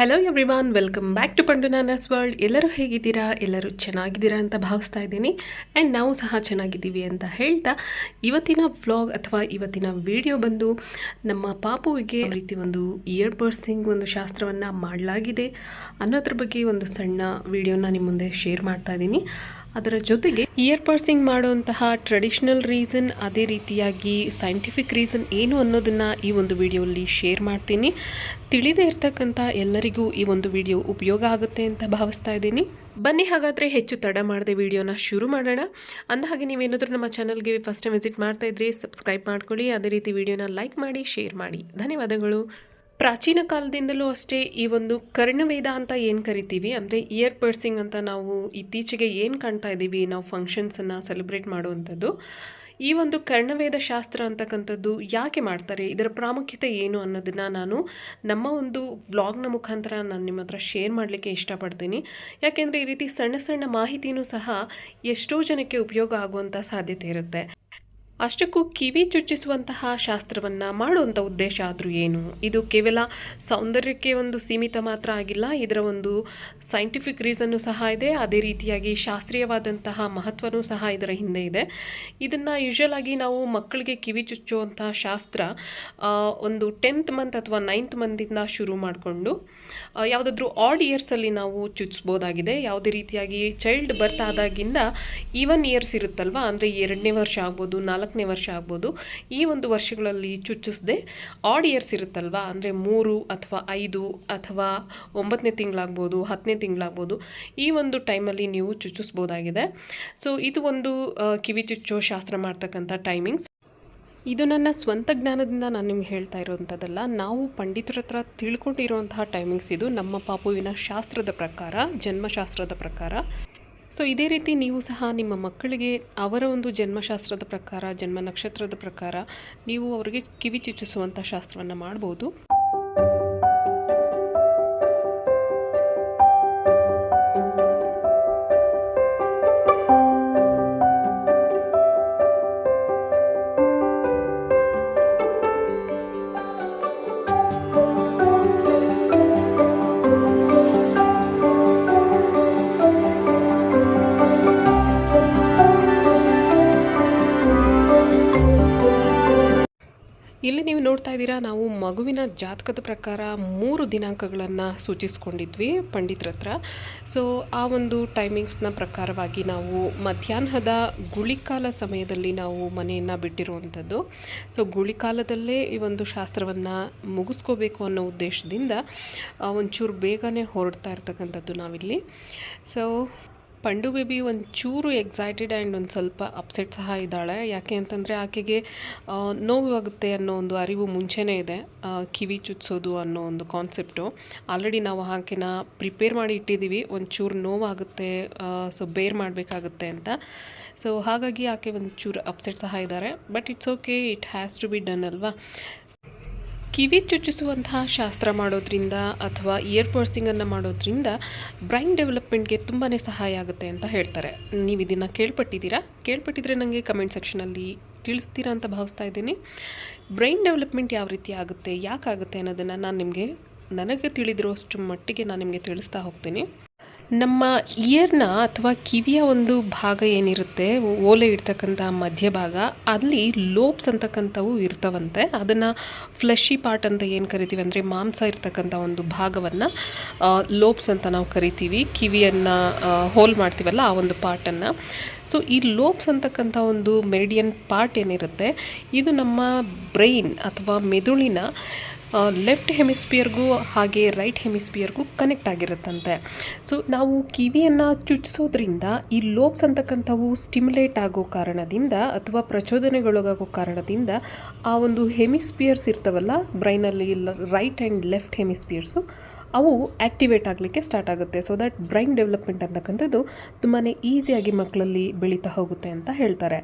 Hello everyone welcome back to ಪಂಡುನಾನಸ್ world ಎಲ್ಲರೂ ಹೇಗಿದ್ದೀರಾ? ಎಲ್ಲರೂ ಚೆನ್ನಾಗಿದ್ದೀರಾ ಅಂತ ಭಾವಿಸ್ತಾ ಇದ್ದೀನಿ. ಆ್ಯಂಡ್ ನಾವು ಸಹ ಚೆನ್ನಾಗಿದ್ದೀವಿ ಅಂತ ಹೇಳ್ತಾ, ಇವತ್ತಿನ ವ್ಲಾಗ್ ಅಥವಾ ಇವತ್ತಿನ ವಿಡಿಯೋ ಬಂದು ನಮ್ಮ ಪಾಪುವಿಗೆ ರೀತಿ ಒಂದು ಇಯರ್ ಪರ್ಸಿಂಗ್ ಒಂದು ಶಾಸ್ತ್ರವನ್ನು ಮಾಡಲಾಗಿದೆ ಅನ್ನೋದ್ರ ಬಗ್ಗೆ ಒಂದು ಸಣ್ಣ ವಿಡಿಯೋನ ನಿಮ್ಮ ಮುಂದೆ ಶೇರ್ ಮಾಡ್ತಾ ಇದ್ದೀನಿ. ಅದರ ಜೊತೆಗೆ ಇಯರ್ ಪರ್ಸಿಂಗ್ ಮಾಡುವಂತಹ ಟ್ರೆಡಿಷನಲ್ ರೀಸನ್ ಅದೇ ರೀತಿಯಾಗಿ ಸೈಂಟಿಫಿಕ್ ರೀಸನ್ ಏನು ಅನ್ನೋದನ್ನು ಈ ಒಂದು ವಿಡಿಯೋಲ್ಲಿ ಶೇರ್ ಮಾಡ್ತೀನಿ. ತಿಳಿದೇ ಇರ್ತಕ್ಕಂಥ ಎಲ್ಲರಿಗೂ ಈ ಒಂದು ವಿಡಿಯೋ ಉಪಯೋಗ ಆಗುತ್ತೆ ಅಂತ ಭಾವಿಸ್ತಾ ಇದ್ದೀನಿ. ಬನ್ನಿ ಹಾಗಾದರೆ ಹೆಚ್ಚು ತಡ ಮಾಡದೆ ವಿಡಿಯೋನ ಶುರು ಮಾಡೋಣ. ಅಂದಹಾಗೆ ನೀವೇನಾದರೂ ನಮ್ಮ ಚಾನಲ್ಗೆ ಫಸ್ಟ್ ಟೈಮ್ ವಿಸಿಟ್ ಮಾಡ್ತಾ ಇದ್ರಿ ಸಬ್ಸ್ಕ್ರೈಬ್ ಮಾಡ್ಕೊಳ್ಳಿ. ಅದೇ ರೀತಿ ವಿಡಿಯೋನ ಲೈಕ್ ಮಾಡಿ ಶೇರ್ ಮಾಡಿ. ಧನ್ಯವಾದಗಳು. ಪ್ರಾಚೀನ ಕಾಲದಿಂದಲೂ ಅಷ್ಟೇ ಈ ಒಂದು ಕರ್ಣವೇದ ಅಂತ ಏನು ಕರಿತೀವಿ? ಅಂದರೆ ಇಯರ್ ಪರ್ಸಿಂಗ್ ಅಂತ ನಾವು ಇತ್ತೀಚೆಗೆ ಏನು ಕಾಣ್ತಾ ಇದ್ದೀವಿ ನಾವು ಫಂಕ್ಷನ್ಸನ್ನು ಸೆಲೆಬ್ರೇಟ್ ಮಾಡುವಂಥದ್ದು. ಈ ಒಂದು ಕರ್ಣವೇದ ಶಾಸ್ತ್ರ ಅಂತಕ್ಕಂಥದ್ದು ಯಾಕೆ ಮಾಡ್ತಾರೆ? ಇದರ ಪ್ರಾಮುಖ್ಯತೆ ಏನು ಅನ್ನೋದನ್ನು ನಾನು ನಮ್ಮ ಒಂದು ವ್ಲಾಗ್ನ ಮುಖಾಂತರ ನಾನು ನಿಮ್ಮ ಹತ್ರ ಶೇರ್ ಮಾಡಲಿಕ್ಕೆ ಇಷ್ಟಪಡ್ತೀನಿ. ಯಾಕೆಂದರೆ ಈ ರೀತಿ ಸಣ್ಣ ಸಣ್ಣ ಮಾಹಿತಿನೂ ಸಹ ಎಷ್ಟೋ ಜನಕ್ಕೆ ಉಪಯೋಗ ಆಗುವಂಥ ಸಾಧ್ಯತೆ ಇರುತ್ತೆ. ಅಷ್ಟಕ್ಕೂ ಕಿವಿ ಚುಚ್ಚಿಸುವಂತಹ ಶಾಸ್ತ್ರವನ್ನು ಮಾಡುವಂಥ ಉದ್ದೇಶ ಆದರೂ ಏನು? ಇದು ಕೇವಲ ಸೌಂದರ್ಯಕ್ಕೆ ಒಂದು ಸೀಮಿತ ಮಾತ್ರ ಆಗಿಲ್ಲ, ಇದರ ಒಂದು ಸೈಂಟಿಫಿಕ್ ರೀಸನ್ನು ಸಹ ಇದೆ, ಅದೇ ರೀತಿಯಾಗಿ ಶಾಸ್ತ್ರೀಯವಾದಂತಹ ಮಹತ್ವನೂ ಸಹ ಇದರ ಹಿಂದೆ ಇದೆ. ಇದನ್ನು ಯೂಶಲ್ ಆಗಿ ನಾವು ಮಕ್ಕಳಿಗೆ ಕಿವಿ ಚುಚ್ಚುವಂತಹ ಶಾಸ್ತ್ರ ಒಂದು ಟೆಂತ್ ಮಂತ್ ಅಥವಾ ನೈನ್ತ್ ಮಂತಿಂದ ಶುರು ಮಾಡಿಕೊಂಡು ಯಾವುದಾದ್ರೂ ಆಡ್ ಇಯರ್ಸಲ್ಲಿ ನಾವು ಚುಚ್ಚಿಸ್ಬೋದಾಗಿದೆ ಯಾವುದೇ ರೀತಿಯಾಗಿ ಚೈಲ್ಡ್ ಬರ್ತ್ ಆದಾಗಿಂದ ಈವನ್ ಇಯರ್ಸ್ ಇರುತ್ತಲ್ವ? ಅಂದರೆ ಎರಡನೇ ವರ್ಷ ಆಗ್ಬೋದು ನಾಲ್ಕನೇ ವರ್ಷ ಆಗ್ಬೋದು. ಈ ಒಂದು ವರ್ಷಗಳಲ್ಲಿ ಚುಚ್ಚಿಸದೆ ಆಡ್ ಇಯರ್ಸ್ ಇರುತ್ತಲ್ವ? ಅಂದರೆ ಮೂರು ಅಥವಾ ಐದು ಅಥವಾ ಒಂಬತ್ತನೇ ತಿಂಗಳಾಗ್ಬೋದು, ಹತ್ತನೇ ತಿಂಗಳಾಗ್ಬೋದು. ಈ ಒಂದು ಟೈಮಲ್ಲಿ ನೀವು ಚುಚ್ಚಿಸ್ಬೋದಾಗಿದೆ. ಸೊ ಇದು ಒಂದು ಕಿವಿ ಚುಚ್ಚೋ ಶಾಸ್ತ್ರ ಮಾಡ್ತಕ್ಕಂಥ ಟೈಮಿಂಗ್ಸ್ ಇದು ನನ್ನ ಸ್ವಂತ ಜ್ಞಾನದಿಂದ ನಾನು ನಿಮ್ಗೆ ಹೇಳ್ತಾ ಇರೋವಂಥದ್ದಲ್ಲ ನಾವು ಪಂಡಿತರ ಹತ್ರ ತಿಳ್ಕೊಂಡಿರುವಂತಹ ಟೈಮಿಂಗ್ಸ್ ಇದು. ನಮ್ಮ ಪಾಪುವಿನ ಶಾಸ್ತ್ರದ ಪ್ರಕಾರ, ಜನ್ಮಶಾಸ್ತ್ರದ ಪ್ರಕಾರ. ಸೊ ಇದೇ ರೀತಿ ನೀವು ಸಹ ನಿಮ್ಮ ಮಕ್ಕಳಿಗೆ ಅವರ ಒಂದು ಜನ್ಮಶಾಸ್ತ್ರದ ಪ್ರಕಾರ, ಜನ್ಮ ನಕ್ಷತ್ರದ ಪ್ರಕಾರ ನೀವು ಅವರಿಗೆ ಕಿವಿ ಚುಚ್ಚಿಸುವಂಥ ಶಾಸ್ತ್ರವನ್ನು ಮಾಡ್ಬೋದು. ಇಲ್ಲಿ ನೀವು ನೋಡ್ತಾ ಇದ್ದೀರಾ, ನಾವು ಮಗುವಿನ ಜಾತಕದ ಪ್ರಕಾರ ಮೂರು ದಿನಾಂಕಗಳನ್ನು ಸೂಚಿಸ್ಕೊಂಡಿದ್ವಿ ಪಂಡಿತರ ಹತ್ರ. ಸೊ ಆ ಒಂದು ಟೈಮಿಂಗ್ಸ್ನ ಪ್ರಕಾರವಾಗಿ ನಾವು ಮಧ್ಯಾಹ್ನದ ಗುಳಿಕಾಲ ಸಮಯದಲ್ಲಿ ನಾವು ಮನೆಯನ್ನು ಬಿಟ್ಟಿರುವಂಥದ್ದು. ಸೊ ಗುಳಿಕಾಲದಲ್ಲೇ ಈ ಒಂದು ಶಾಸ್ತ್ರವನ್ನು ಮುಗಿಸ್ಕೋಬೇಕು ಅನ್ನೋ ಉದ್ದೇಶದಿಂದ ಒಂಚೂರು ಬೇಗನೆ ಹೊರಡ್ತಾ ಇರ್ತಕ್ಕಂಥದ್ದು ನಾವಿಲ್ಲಿ. ಸೊ ಪಂಡು ಬೇಬಿ ಚೂರು ಎಕ್ಸೈಟೆಡ್ ಆ್ಯಂಡ್ ಒಂದು ಸ್ವಲ್ಪ ಅಪ್ಸೆಟ್ ಸಹ ಇದ್ದಾಳೆ. ಯಾಕೆ ಅಂತಂದರೆ ಆಕೆಗೆ ನೋವಾಗುತ್ತೆ ಅನ್ನೋ ಒಂದು ಅರಿವು ಮುಂಚೆನೇ ಇದೆ. ಕಿವಿ ಚುಚ್ಸೋದು ಅನ್ನೋ ಒಂದು ಕಾನ್ಸೆಪ್ಟು ಆಲ್ರೆಡಿ ನಾವು ಆಕೆನ ಪ್ರಿಪೇರ್ ಮಾಡಿ ಇಟ್ಟಿದ್ದೀವಿ ಚೂರು ನೋವಾಗುತ್ತೆ ಸೊ ಬೇರ್ ಮಾಡಬೇಕಾಗುತ್ತೆ ಅಂತ. ಸೊ ಹಾಗಾಗಿ ಆಕೆ ಚೂರು ಅಪ್ಸೆಟ್ ಸಹ ಇದ್ದಾರೆ. But it's okay it has to be done ಅಲ್ವಾ? ಕಿವಿ ಚುಚ್ಚಿಸುವಂತಹ ಶಾಸ್ತ್ರ ಮಾಡೋದ್ರಿಂದ ಅಥವಾ ಇಯರ್ ಪರ್ಸಿಂಗನ್ನು ಮಾಡೋದ್ರಿಂದ ಬ್ರೈನ್ ಡೆವಲಪ್ಮೆಂಟ್ಗೆ ತುಂಬಾ ಸಹಾಯ ಆಗುತ್ತೆ ಅಂತ ಹೇಳ್ತಾರೆ. ನೀವು ಇದನ್ನು ಕೇಳ್ಪಟ್ಟಿದ್ದೀರಾ? ಕೇಳ್ಪಟ್ಟಿದ್ರೆ ನನಗೆ ಕಮೆಂಟ್ ಸೆಕ್ಷನಲ್ಲಿ ತಿಳಿಸ್ತೀರಾ ಅಂತ ಭಾವಿಸ್ತಾ ಇದ್ದೀನಿ. ಬ್ರೈನ್ ಡೆವಲಪ್ಮೆಂಟ್ ಯಾವ ರೀತಿ ಆಗುತ್ತೆ, ಯಾಕಾಗುತ್ತೆ ಅನ್ನೋದನ್ನು ನಾನು ನಿಮಗೆ, ನನಗೆ ತಿಳಿದಿರೋಷ್ಟು ಮಟ್ಟಿಗೆ ನಾನು ನಿಮಗೆ ತಿಳಿಸ್ತಾ ಹೋಗ್ತೀನಿ. ನಮ್ಮ ಇಯರ್ನ ಅಥವಾ ಕಿವಿಯ ಒಂದು ಭಾಗ ಏನಿರುತ್ತೆ ಓಲೆ ಇರ್ತಕ್ಕಂಥ ಮಧ್ಯಭಾಗ ಅಲ್ಲಿ ಲೋಬ್ಸ್ ಅಂತಕ್ಕಂಥವು ಇರ್ತವಂತೆ. ಅದನ್ನು ಫ್ಲಶಿ ಪಾರ್ಟ್ ಅಂತ ಏನು ಕರಿತೀವಿ ಅಂದರೆ, ಮಾಂಸ ಇರ್ತಕ್ಕಂಥ ಒಂದು ಭಾಗವನ್ನು ಲೋಬ್ಸ್ ಅಂತ ನಾವು ಕರಿತೀವಿ. ಕಿವಿಯನ್ನು ಹೋಲ್ ಮಾಡ್ತೀವಲ್ಲ, ಆ ಒಂದು ಪಾರ್ಟನ್ನು ಸೊ ಈ ಲೋಬ್ಸ್ ಅಂತಕ್ಕಂಥ ಒಂದು ಮೆರಿಡಿಯನ್ ಪಾರ್ಟ್ ಏನಿರುತ್ತೆ, ಇದು ನಮ್ಮ ಬ್ರೈನ್ ಅಥವಾ ಮೆದುಳಿನ ಲೆಫ್ಟ್ ಹೆಮಿಸ್ಪಿಯರ್ಗೂ ಹಾಗೆ ರೈಟ್ ಹೆಮಿಸ್ಪಿಯರ್ಗೂ ಕನೆಕ್ಟ್ ಆಗಿರುತ್ತಂತೆ. ಸೊ ನಾವು ಕಿವಿಯನ್ನು ಚುಚ್ಚಿಸೋದ್ರಿಂದ ಈ ಲೋಬ್ಸ್ ಅಂತಕ್ಕಂಥವು ಸ್ಟಿಮ್ಯುಲೇಟ್ ಆಗೋ ಕಾರಣದಿಂದ ಅಥವಾ ಪ್ರಚೋದನೆಗೊಳಗಾಗೋ ಕಾರಣದಿಂದ ಆ ಒಂದು ಹೆಮಿಸ್ಪಿಯರ್ಸ್ ಇರ್ತವಲ್ಲ ಬ್ರೈನಲ್ಲಿ ರೈಟ್ ಆ್ಯಂಡ್ ಲೆಫ್ಟ್ ಹೆಮಿಸ್ಪಿಯರ್ಸು ಅವು ಆ್ಯಕ್ಟಿವೇಟ್ ಆಗಲಿಕ್ಕೆ ಸ್ಟಾರ್ಟ್ ಆಗುತ್ತೆ. ಸೊ ದಟ್ ಬ್ರೈನ್ ಡೆವಲಪ್ಮೆಂಟ್ ಅಂತಕ್ಕಂಥದ್ದು ತುಂಬಾ ಈಸಿಯಾಗಿ ಮಕ್ಕಳಲ್ಲಿ ಬೆಳೀತಾ ಹೋಗುತ್ತೆ ಅಂತ ಹೇಳ್ತಾರೆ.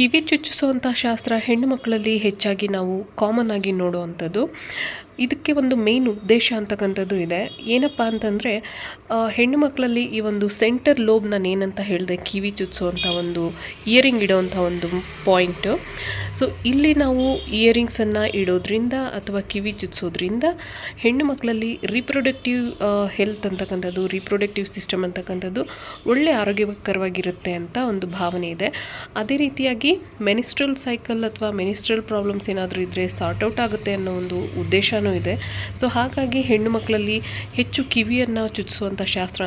ಕಿವಿ ಚುಚ್ಚಿಸುವಂಥ ಶಾಸ್ತ್ರ ಹೆಣ್ಣು ಮಕ್ಕಳಲ್ಲಿ ಹೆಚ್ಚಾಗಿ ನಾವು ಕಾಮನ್ ಆಗಿ ನೋಡುವಂಥದ್ದು. ಇದಕ್ಕೆ ಒಂದು ಮೇನ್ ಉದ್ದೇಶ ಅಂತಕ್ಕಂಥದ್ದು ಇದೆ. ಏನಪ್ಪ ಅಂತಂದರೆ ಹೆಣ್ಣು ಮಕ್ಕಳಲ್ಲಿ ಈ ಒಂದು ಸೆಂಟರ್ ಲೋಬ್ ನಾನು ಏನಂತ ಹೇಳಿದೆ, ಕಿವಿ ಚುಚ್ಚುವಂಥ ಒಂದು ಇಯರಿಂಗ್ ಇಡೋವಂಥ ಒಂದು ಪಾಯಿಂಟು ಸೊ ಇಲ್ಲಿ ನಾವು ಇಯರಿಂಗ್ಸನ್ನು ಇಡೋದ್ರಿಂದ ಅಥವಾ ಕಿವಿ ಚುಚ್ಚೋದ್ರಿಂದ ಹೆಣ್ಣು ಮಕ್ಕಳಲ್ಲಿ ರೀಪ್ರೊಡಕ್ಟಿವ್ ಹೆಲ್ತ್ ಅಂತಕ್ಕಂಥದ್ದು ರೀಪ್ರೊಡಕ್ಟಿವ್ ಸಿಸ್ಟಮ್ ಅಂತಕ್ಕಂಥದ್ದು ಒಳ್ಳೆ ಆರೋಗ್ಯಕರವಾಗಿರುತ್ತೆ ಅಂತ ಒಂದು ಭಾವನೆ ಇದೆ. ಅದೇ ರೀತಿಯಾಗಿ ಮೆನಿಸ್ಟ್ರಲ್ ಸೈಕಲ್ ಅಥವಾ ಮೆನಿಸ್ಟ್ರಲ್ ಪ್ರಾಬ್ಲಮ್ಸ್ ಏನಾದರೂ ಇದ್ದರೆ ಸಾರ್ಟ್ ಔಟ್ ಆಗುತ್ತೆ ಅನ್ನೋ ಒಂದು ಉದ್ದೇಶನೂ ಇದೆ. ಸೊ ಹಾಗಾಗಿ ಹೆಣ್ಣು ಮಕ್ಕಳಲ್ಲಿ ಹೆಚ್ಚು ಕಿವಿಯನ್ನು ಚುಚ್ಚಿಸುವಂಥ ಶಾಸ್ತ್ರ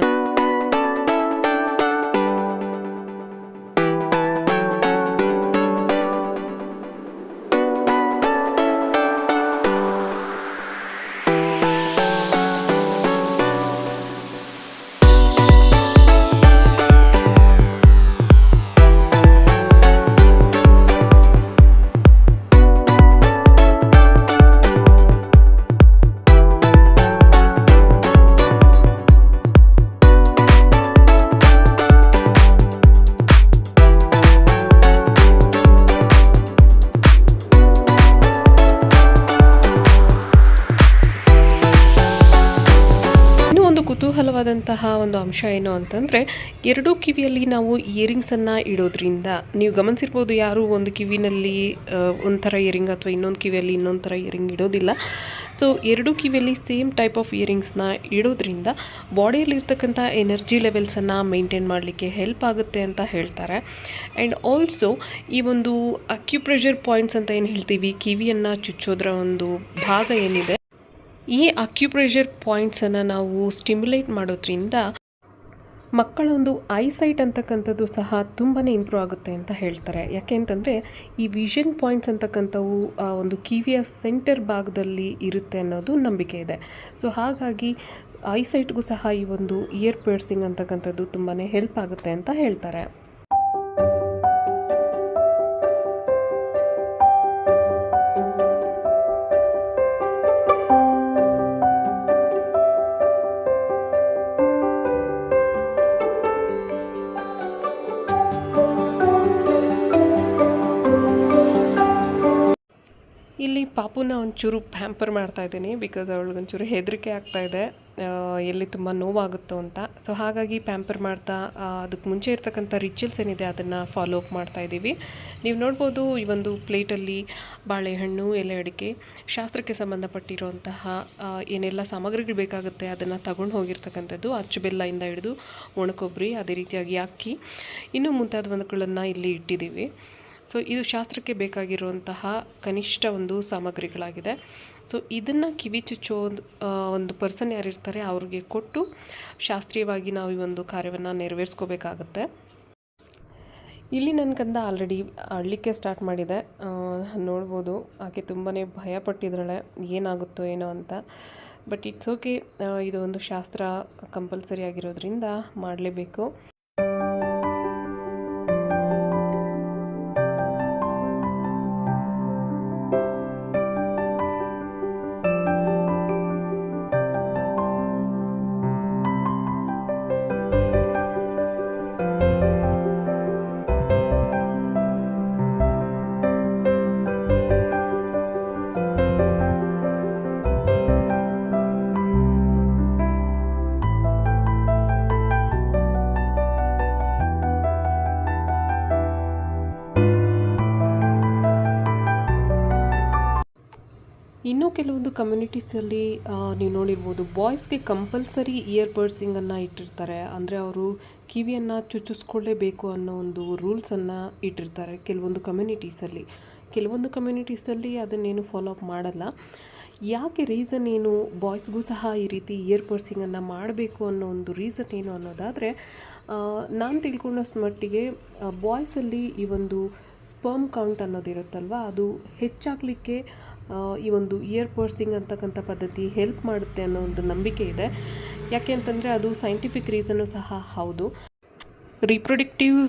ಕುತೂಹಲವಾದಂತಹ ಒಂದು ಅಂಶ ಏನು ಅಂತಂದರೆ, ಎರಡೂ ಕಿವಿಯಲ್ಲಿ ನಾವು ಇಯರಿಂಗ್ಸನ್ನು ಇಡೋದ್ರಿಂದ, ನೀವು ಗಮನಿಸಿರ್ಬೋದು ಯಾರು ಒಂದು ಕಿವಿನಲ್ಲಿ ಒಂಥರ ಇಯರಿಂಗ್ ಅಥವಾ ಇನ್ನೊಂದು ಕಿವಿಯಲ್ಲಿ ಇನ್ನೊಂದು ಥರ ಇಯರಿಂಗ್ ಇಡೋದಿಲ್ಲ. ಸೊ ಎರಡೂ ಕಿವಿಯಲ್ಲಿ ಸೇಮ್ ಟೈಪ್ ಆಫ್ ಇಯರಿಂಗ್ಸ್ನ ಇಡೋದ್ರಿಂದ ಬಾಡಿಯಲ್ಲಿರ್ತಕ್ಕಂಥ ಎನರ್ಜಿ ಲೆವೆಲ್ಸನ್ನು ಮೇಂಟೈನ್ ಮಾಡಲಿಕ್ಕೆ ಹೆಲ್ಪ್ ಆಗುತ್ತೆ ಅಂತ ಹೇಳ್ತಾರೆ. ಆ್ಯಂಡ್ ಆಲ್ಸೋ ಈ ಒಂದು ಅಕ್ಯುಪ್ರೆಷರ್ ಪಾಯಿಂಟ್ಸ್ ಅಂತ ಏನು ಹೇಳ್ತೀವಿ, ಕಿವಿಯನ್ನು ಚುಚ್ಚೋದ್ರ ಒಂದು ಭಾಗ ಏನಿದೆ ಈ ಅಕ್ಯುಪ್ರೆಷರ್ ಪಾಯಿಂಟ್ಸನ್ನು ನಾವು ಸ್ಟಿಮ್ಯುಲೇಟ್ ಮಾಡೋದ್ರಿಂದ ಮಕ್ಕಳೊಂದು ಐಸೈಟ್ ಅಂತಕ್ಕಂಥದ್ದು ಸಹ ತುಂಬಾ ಇಂಪ್ರೂವ್ ಆಗುತ್ತೆ ಅಂತ ಹೇಳ್ತಾರೆ. ಯಾಕೆ ಅಂತಂದರೆ ಈ ವಿಷನ್ ಪಾಯಿಂಟ್ಸ್ ಅಂತಕ್ಕಂಥವು ಒಂದು ಕಿವಿಯ ಸೆಂಟರ್ ಭಾಗದಲ್ಲಿ ಇರುತ್ತೆ ಅನ್ನೋದು ನಂಬಿಕೆ ಇದೆ. ಸೊ ಹಾಗಾಗಿ ಐಸೈಟ್ಗೂ ಸಹ ಈ ಒಂದು ಇಯರ್ ಪೇರ್ಸಿಂಗ್ ಅಂತಕ್ಕಂಥದ್ದು ತುಂಬಾ ಹೆಲ್ಪ್ ಆಗುತ್ತೆ ಅಂತ ಹೇಳ್ತಾರೆ. ಪಾಪುನ ಒಂಚೂರು ಪ್ಯಾಂಪರ್ ಮಾಡ್ತಾ ಇದ್ದೀನಿ ಬಿಕಾಸ್ ಅವಳಿಗೊಂಚೂರು ಹೆದರಿಕೆ ಆಗ್ತಾ ಇದೆ. ಎಲ್ಲಿ ತುಂಬ ನೋವಾಗುತ್ತೋ ಅಂತ. ಸೊ ಹಾಗಾಗಿ ಪ್ಯಾಂಪರ್ ಮಾಡ್ತಾ ಅದಕ್ಕೆ ಮುಂಚೆ ಇರ್ತಕ್ಕಂಥ ರಿಚುವಲ್ಸ್ ಏನಿದೆ ಅದನ್ನು ಫಾಲೋ ಅಪ್ ಮಾಡ್ತಾ ಇದ್ದೀವಿ. ನೀವು ನೋಡ್ಬೋದು ಈ ಒಂದು ಪ್ಲೇಟಲ್ಲಿ ಬಾಳೆಹಣ್ಣು ಎಲೆ ಅಡಿಕೆ ಶಾಸ್ತ್ರಕ್ಕೆ ಸಂಬಂಧಪಟ್ಟಿರುವಂತಹ ಏನೆಲ್ಲ ಸಾಮಗ್ರಿಗಳು ಬೇಕಾಗುತ್ತೆ ಅದನ್ನು ತಗೊಂಡು ಹೋಗಿರ್ತಕ್ಕಂಥದ್ದು ಅಚ್ಚು ಬೆಲ್ಲದಿಂದ ಹಿಡಿದು ಒಣಕೊಬ್ಬರಿ, ಅದೇ ರೀತಿಯಾಗಿ ಅಕ್ಕಿ. ಇನ್ನೂ ಮುಂತಾದ ಒಂದುಗಳನ್ನು ಇಲ್ಲಿ ಇಟ್ಟಿದ್ದೀವಿ. ಸೊ ಇದು ಶಾಸ್ತ್ರಕ್ಕೆ ಬೇಕಾಗಿರುವಂತಹ ಕನಿಷ್ಠ ಒಂದು ಸಾಮಗ್ರಿಗಳಾಗಿದೆ. ಸೊ ಇದನ್ನು ಕಿವಿ ಚುಚ್ಚೋ ಒಂದು ಪರ್ಸನ್ ಯಾರಿರ್ತಾರೆ, ಅವ್ರಿಗೆ ಕೊಟ್ಟು ಶಾಸ್ತ್ರೀಯವಾಗಿ ನಾವು ಈ ಒಂದು ಕಾರ್ಯವನ್ನು ನೆರವೇರಿಸ್ಕೋಬೇಕಾಗತ್ತೆ. ಇಲ್ಲಿ ನನ್ನ ಕಂದ ಆಲ್ರೆಡಿ ಅಳ್ಲಿಕ್ಕೆ ಸ್ಟಾರ್ಟ್ ಮಾಡಿದೆ. ನೋಡ್ಬೋದು, ಆಕೆ ತುಂಬಾ ಭಯ ಪಟ್ಟಿದ್ದಾಳೆ ಏನಾಗುತ್ತೋ ಏನೋ ಅಂತ. ಬಟ್ ಇಟ್ಸ್ ಓಕೆ ಇದು ಒಂದು ಶಾಸ್ತ್ರ ಕಂಪಲ್ಸರಿ ಆಗಿರೋದ್ರಿಂದ ಮಾಡಲೇಬೇಕು. ಕಮ್ಯುನಿಟೀಸಲ್ಲಿ ನೀವು ನೋಡಿರ್ಬೋದು ಬಾಯ್ಸ್ಗೆ ಕಂಪಲ್ಸರಿ ಇಯರ್ ಬಡ್ಸಿಂಗನ್ನು ಇಟ್ಟಿರ್ತಾರೆ. ಅಂದರೆ ಅವರು ಕಿವಿಯನ್ನು ಚುಚ್ಚಿಸ್ಕೊಳ್ಳೇಬೇಕು ಅನ್ನೋ ಒಂದು ರೂಲ್ಸನ್ನು ಇಟ್ಟಿರ್ತಾರೆ ಕೆಲವೊಂದು ಕಮ್ಯುನಿಟೀಸಲ್ಲಿ ಕೆಲವೊಂದು ಕಮ್ಯುನಿಟೀಸಲ್ಲಿ ಅದನ್ನೇನು ಫಾಲೋ ಅಪ್ ಮಾಡಲ್ಲ. ಯಾಕೆ ರೀಸನ್ ಏನು ಬಾಯ್ಸ್ಗೂ ಸಹ ಈ ರೀತಿ ಇಯರ್ ಪರ್ಸಿಂಗನ್ನು ಮಾಡಬೇಕು ಅನ್ನೋ ಒಂದು ರೀಸನ್ ಏನು ಅನ್ನೋದಾದರೆ ನಾನು ತಿಳ್ಕೊಂಡಷ್ಟು ಮಟ್ಟಿಗೆ ಬಾಯ್ಸಲ್ಲಿ ಈ ಒಂದು ಸ್ಪರ್ಮ್ ಕೌಂಟ್ ಅನ್ನೋದಿರುತ್ತಲ್ವ, ಅದು ಹೆಚ್ಚಾಗಲಿಕ್ಕೆ ಈ ಒಂದು ಇಯರ್ ಪರ್ಸಿಂಗ್ ಅಂತಕ್ಕಂಥ ಪದ್ಧತಿ ಹೆಲ್ಪ್ ಮಾಡುತ್ತೆ ಅನ್ನೋ ಒಂದು ನಂಬಿಕೆ ಇದೆ. ಯಾಕೆ ಅಂತಂದರೆ ಅದು ಸೈಂಟಿಫಿಕ್ ರೀಸನ್ನು ಸಹ ಹೌದು. ರಿಪ್ರೊಡಕ್ಟಿವ್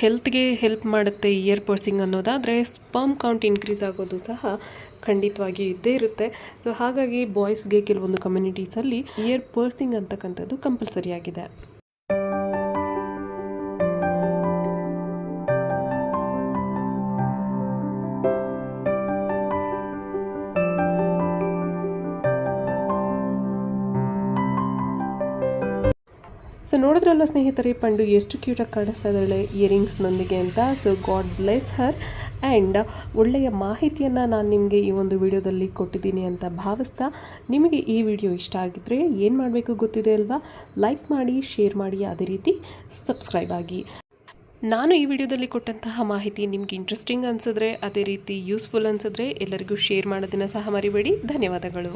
ಹೆಲ್ತ್ಗೆ ಹೆಲ್ಪ್ ಮಾಡುತ್ತೆ ಇಯರ್ ಪರ್ಸಿಂಗ್ ಅನ್ನೋದಾದರೆ ಸ್ಪರ್ಮ್ ಕೌಂಟ್ ಇನ್ಕ್ರೀಸ್ ಆಗೋದು ಸಹ ಖಂಡಿತವಾಗಿ ಇದ್ದೇ ಇರುತ್ತೆ. ಸೊ ಹಾಗಾಗಿ ಬಾಯ್ಸ್ಗೆ ಕೆಲವೊಂದು ಕಮ್ಯುನಿಟೀಸಲ್ಲಿ ಇಯರ್ ಪರ್ಸಿಂಗ್ ಅಂತಕ್ಕಂಥದ್ದು ಕಂಪಲ್ಸರಿ ಆಗಿದೆ. ನೋಡಿದ್ರಲ್ಲ ಸ್ನೇಹಿತರೆ, ಪಂಡು ಎಷ್ಟು ಕ್ಯೂಟಾಗಿ ಕಾಣಿಸ್ತಾ ಇದ್ದಾಳೆ ಇಯರಿಂಗ್ಸ್ನೊಂದಿಗೆ ಅಂತ. So God bless her and ಒಳ್ಳೆಯ ಮಾಹಿತಿಯನ್ನು ನಾನು ನಿಮಗೆ ಈ ಒಂದು ವಿಡಿಯೋದಲ್ಲಿ ಕೊಟ್ಟಿದ್ದೀನಿ ಅಂತ ಭಾವಿಸ್ತಾ, ನಿಮಗೆ ಈ ವಿಡಿಯೋ ಇಷ್ಟ ಆಗಿದ್ದರೆ ಏನು ಮಾಡಬೇಕು ಗೊತ್ತಿದೆ ಅಲ್ವಾ? ಲೈಕ್ ಮಾಡಿ ಶೇರ್ ಮಾಡಿ, ಅದೇ ರೀತಿ ಸಬ್ಸ್ಕ್ರೈಬ್ ಆಗಿ. ನಾನು ಈ ವಿಡಿಯೋದಲ್ಲಿ ಕೊಟ್ಟಂತಹ ಮಾಹಿತಿ ನಿಮ್ಗೆ ಇಂಟ್ರೆಸ್ಟಿಂಗ್ ಅನಿಸಿದ್ರೆ, ಅದೇ ರೀತಿ ಯೂಸ್ಫುಲ್ ಅನಿಸಿದ್ರೆ ಎಲ್ಲರಿಗೂ ಶೇರ್ ಮಾಡೋದನ್ನು ಸಹ ಮರಿಬೇಡಿ. ಧನ್ಯವಾದಗಳು.